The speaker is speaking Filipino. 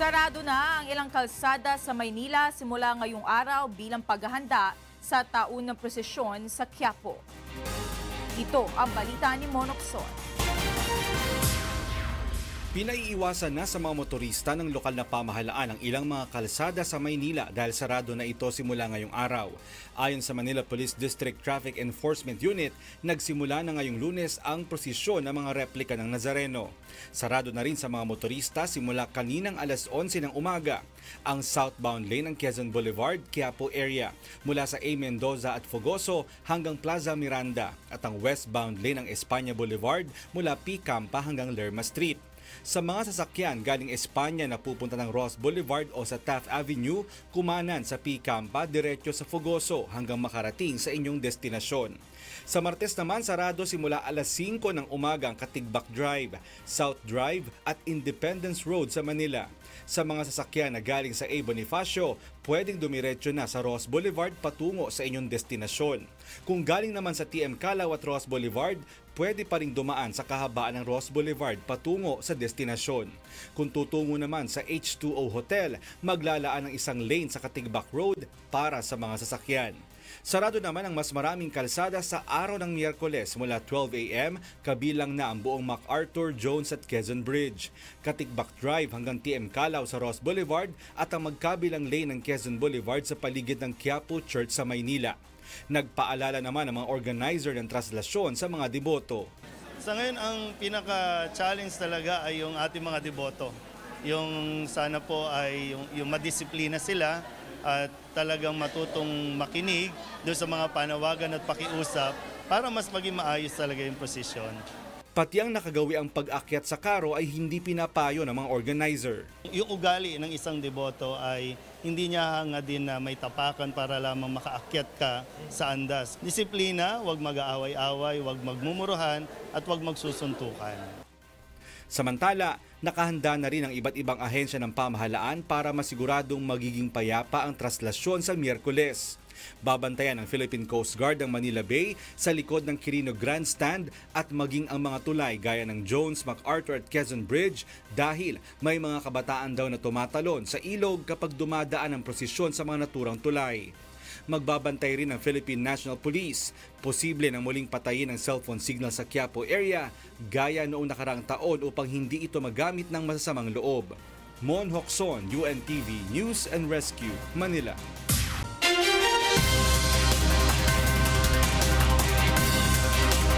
Sarado na ang ilang kalsada sa Maynila simula ngayong araw bilang paghahanda sa taunang prosesyon sa Quiapo. Ito ang balita ni Monokson. Pinaiiwasan na sa mga motorista ng lokal na pamahalaan ang ilang mga kalsada sa Maynila dahil sarado na ito simula ngayong araw. Ayon sa Manila Police District Traffic Enforcement Unit, nagsimula na ngayong lunes ang prosesyon ng mga replika ng Nazareno. Sarado na rin sa mga motorista simula kaninang alas 11 ng umaga ang southbound lane ng Quezon Boulevard, Quiapo area mula sa A. Mendoza at Fogoso hanggang Plaza Miranda at ang westbound lane ng Espanya Boulevard mula P. Campa hanggang Lerma Street. Sa mga sasakyan galing Espanya na pupunta ng Ross Boulevard o sa Taft Avenue, kumanan sa Picampa diretso sa Fugoso hanggang makarating sa inyong destinasyon. Sa Martes naman, sarado simula alas 5 ng umaga ang Katigbak Drive, South Drive at Independence Road sa Manila. Sa mga sasakyan na galing sa A. Bonifacio, pwedeng dumiretso na sa Ross Boulevard patungo sa inyong destinasyon. Kung galing naman sa TM Calaw at Ross Boulevard, pwede pa ring dumaan sa kahabaan ng Ross Boulevard patungo sa destinasyon. Kung tutungo naman sa H2O Hotel, maglalaan ng isang lane sa Katigbak Road para sa mga sasakyan. Sarado naman ang mas maraming kalsada sa araw ng Miyerkules mula 12 a.m. kabilang na ang buong MacArthur, Jones at Quezon Bridge, Katikbak Drive hanggang TM Calaw sa Ross Boulevard at ang magkabilang lane ng Quezon Boulevard sa paligid ng Quiapo Church sa Maynila. Nagpaalala naman ang mga organizer ng traslasyon sa mga deboto. Sa ngayon, ang pinaka-challenge talaga ay yung ating mga deboto. Yung sana po ay yung, yung madisiplina sila at talagang matutong makinig doon sa mga panawagan at pakiusap para mas maging maayos talaga yung posisyon. Pati ang nakagawi ang pag-akyat sa karo ay hindi pinapayo ng mga organizer. Yung ugali ng isang deboto ay hindi niya nga din na may tapakan para lamang makaakyat ka sa andas. Disiplina, huwag mag-aaway-away, huwag magmumuruhan at huwag magsusuntukan. Samantala, nakahanda na rin ang iba't ibang ahensya ng pamahalaan para masiguradong magiging payapa ang traslasyon sa Miyerkules. Babantayan ng Philippine Coast Guard ang Manila Bay sa likod ng Quirino Grandstand at maging ang mga tulay gaya ng Jones, MacArthur at Quezon Bridge dahil may mga kabataan daw na tumatalon sa ilog kapag dumadaan ang prosesyon sa mga naturang tulay magbabantay rin ang Philippine National Police. Posible nang muling patayin ang cellphone signal sa Quiapo area gaya noong nakaraang taon upang hindi ito magamit ng masasamang loob. Mon Hokson, UNTV News and Rescue, Manila.